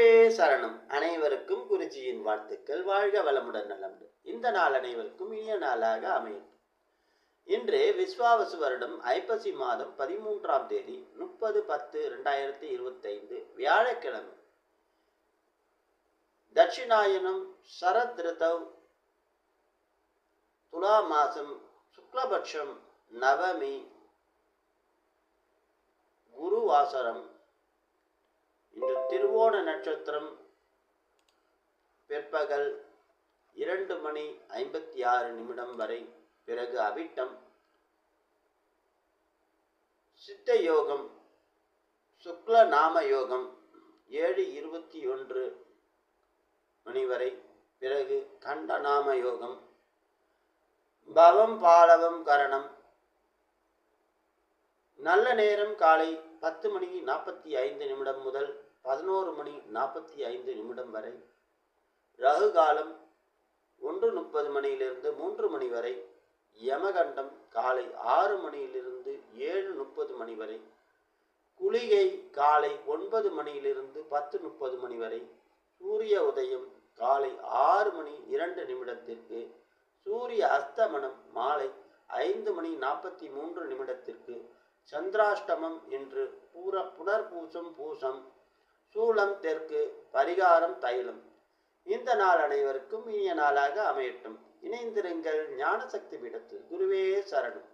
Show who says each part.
Speaker 1: குருவே சரணம். அனைவருக்கும் குருஜியின் வாழ்த்துக்கள். வாழ்க வளமுடன் நலமுடன். இந்த நாள் அனைவருக்கும் இனிய நாளாக அமையும். இன்று விஸ்வாவசு வருடம் ஐப்பசி மாதம் பதிமூன்றாம் தேதி முப்பது பத்து ரெண்டாயிரத்தி இருபத்தைந்து வியாழக்கிழமை. தட்சிணாயனம் சரத் ரிதவ் துலா மாசம் சுக்லபட்சம் நவமி குருவாசரம் இன்று திருவோண நட்சத்திரம் பிற்பகல் இரண்டு மணி ஐம்பத்தி ஆறு நிமிடம் வரை பிறகு அவிட்டம். சித்த யோகம் சுக்ல நாம யோகம் ஏழு இருபத்தி ஒன்று மணி வரை பிறகு கண்ட நாம யோகம். பவம் பாலவம் கரணம் நல்ல நேரம் காலை பத்து மணி நாற்பத்தி ஐந்து நிமிடம் முதல் பதினோரு மணி நாற்பத்தி ஐந்து நிமிடம் வரை. ரகு காலம் ஒன்று முப்பது மணியிலிருந்து மூன்று மணி வரை. யமகண்டம் காலை ஆறு மணியிலிருந்து ஏழு முப்பது மணி வரை. குளிகை காலை ஒன்பது மணியிலிருந்து பத்து முப்பது மணி வரை. சூரிய உதயம் காலை ஆறு மணி இரண்டு நிமிடத்திற்கு. சூரிய அஸ்தமனம் மாலை ஐந்து மணி நாற்பத்தி மூன்று நிமிடத்திற்கு. சந்திராஷ்டமம் என்று பூர புனர்பூசம் பூசம் சூளம் தெற்கு பரிகாரம் தைலம். இந்த நாள் அனைவருக்கும் இனிய நாளாக அமையட்டும். இணைந்திருங்கள் ஞானசக்தி பீடத்தில். குருவே சரணம்.